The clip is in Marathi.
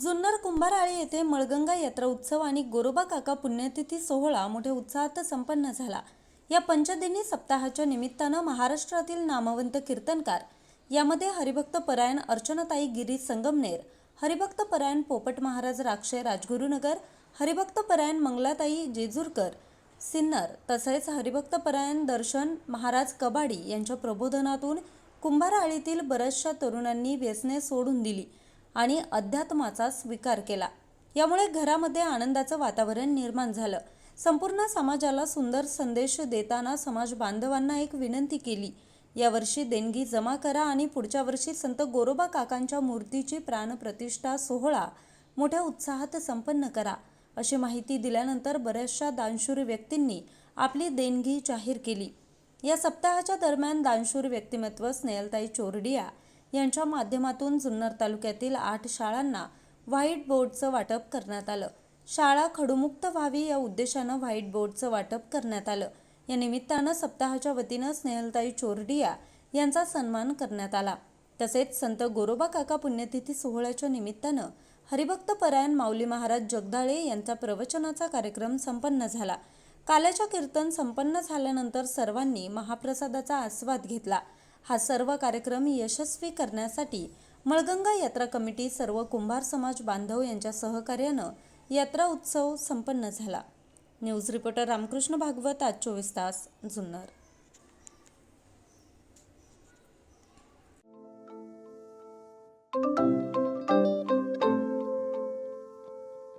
जुन्नर कुंभाराळी येथे मळगंगा यात्रा उत्सव आणि गोरोबा काका पुण्यतिथी सोहळा मोठ्या उत्साहात संपन्न झाला. या पंचदिनी सप्ताहाच्या निमित्तानं महाराष्ट्रातील नामवंत कीर्तनकार यामध्ये हरिभक्त परायण अर्चनाताई गिरी संगमनेर हरिभक्त परायण पोपट महाराज राक्षे राजगुरुनगर हरिभक्त परायण मंगलाताई जेजूरकर सिन्नर तसेच हरिभक्त परायण दर्शन महाराज कबाडी यांच्या प्रबोधनातून कुंभाराळीतील बऱ्याचशा तरुणांनी व्यसने सोडून दिली. आणि अध्यात्माचा स्वीकार केला. यामुळे घरामध्ये आनंदाचं वातावरण निर्माण झालं. संपूर्ण समाजाला सुंदर संदेश देताना समाज बांधवांना एक विनंती केली. यावर्षी देणगी जमा करा आणि पुढच्या वर्षी संत गोरोबा काकांच्या मूर्तीची प्राणप्रतिष्ठा सोहळा मोठ्या उत्साहात संपन्न करा अशी माहिती दिल्यानंतर बऱ्याचशा दानशूर व्यक्तींनी आपली देणगी जाहीर केली. या सप्ताहाच्या दरम्यान दानशूर व्यक्तिमत्व स्नेहलताई चोरडिया यांच्या माध्यमातून जुन्नर तालुक्यातील आठ शाळांना व्हाईट बोर्डचं वाटप करण्यात आलं. शाळा खडूमुक्त व्हावी या उद्देशानं व्हाईट बोर्डचं वाटप करण्यात आलं. या निमित्तानं सप्ताहाच्या वतीनं स्नेहलताई चोरडिया यांचा सन्मान करण्यात आला. तसेच संत गोरोबा काका पुण्यतिथी सोहळ्याच्या निमित्तानं हरिभक्त परायण माऊली महाराज जगदाळे यांचा प्रवचनाचा कार्यक्रम संपन्न झाला. काल्याच्या कीर्तन संपन्न झाल्यानंतर सर्वांनी महाप्रसादाचा आस्वाद घेतला. हा सर्व कार्यक्रम यशस्वी करण्यासाठी मळगंगा यात्रा कमिटी सर्व कुंभार समाज बांधव यांच्या सहकार्यानं यात्रा उत्सव संपन्न झाला. न्यूज रिपोर्टर रामकृष्ण भागवत आज चोवीस तास जुन्नर.